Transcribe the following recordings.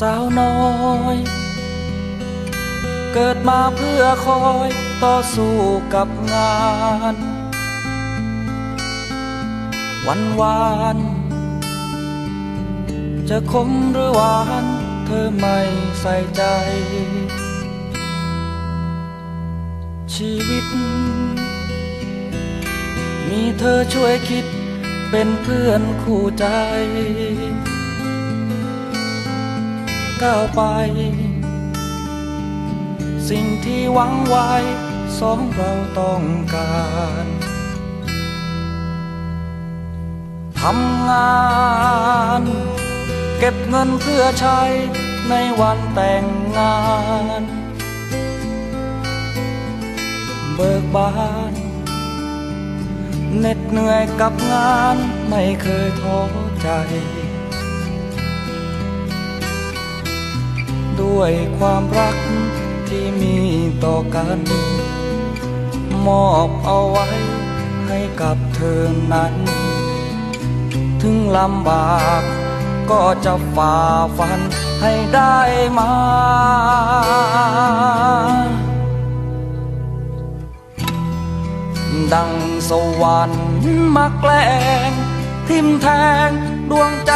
สาวน้อย เกิดมาเพื่อคอยต่อสู้กับงาน วันวาน จะคมหรือหวานเธอไม่ใส่ใจ ชีวิต มีเธอช่วยคิดเป็นเพื่อนคู่ใจ ก้าวไป สิ่งที่หวังไว้สองเราต้องการทำงานเก็บเงินเพื่อใช้ในวันแต่งงาน เบิกบานเหน็ดเหนื่อยกับงานไม่เคยท้อใจ ด้วยความรักที่มีต่อกัน มอบเอาไว้ให้กับเธอนั้น ถึงลำบากก็จะฝ่าฟันให้ได้มา ดังสวรรค์มาแกล้งทิมแทงดวงใจ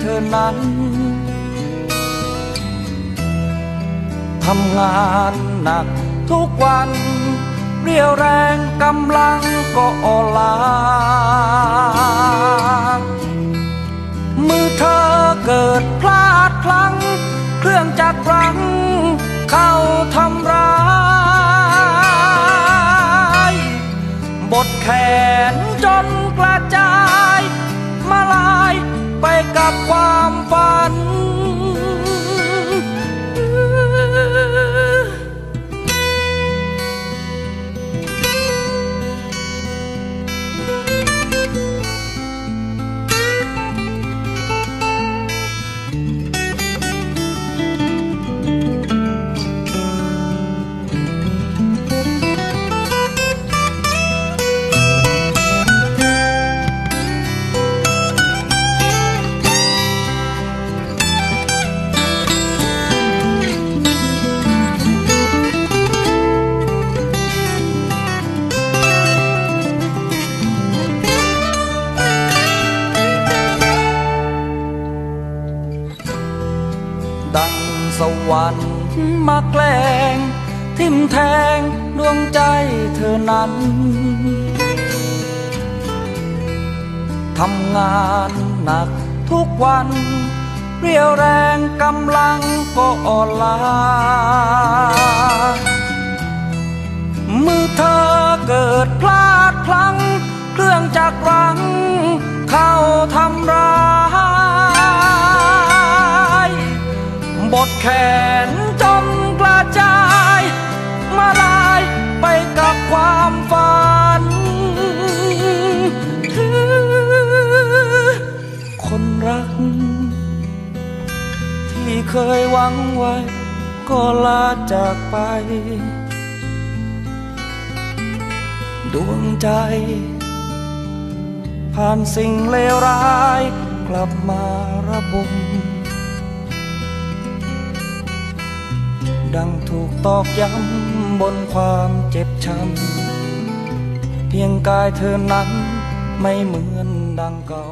เธอนั้น ทำงานหนักทุกวัน เรียวแรงกำลังก็อ่อนล้ามือเธอเกิดพลาดพลั้ง เครื่องจักรรัง เข้าทำร้ายบทแขนจนกระจาย มาลายไปกับความ วรรค์มาแกล้ง ทิมแทงดวงใจเธอนั้น ทำงานหนักทุกวัน เรียวแรงกำลังก็อ่อนล้า มือเธอเกิดพลาดพลั้ง เครื่องจักรรัง เข้าทำร้าย บทแขังไว้ ก็ลาจากไป ดวงใจ ผ่านสิ่งเลวร้าย กลับมาระบมดังถูกตอกย้ำบนความเจ็บช้ำเพียงกายเธอนั้นไม่เหมือนดังเก่า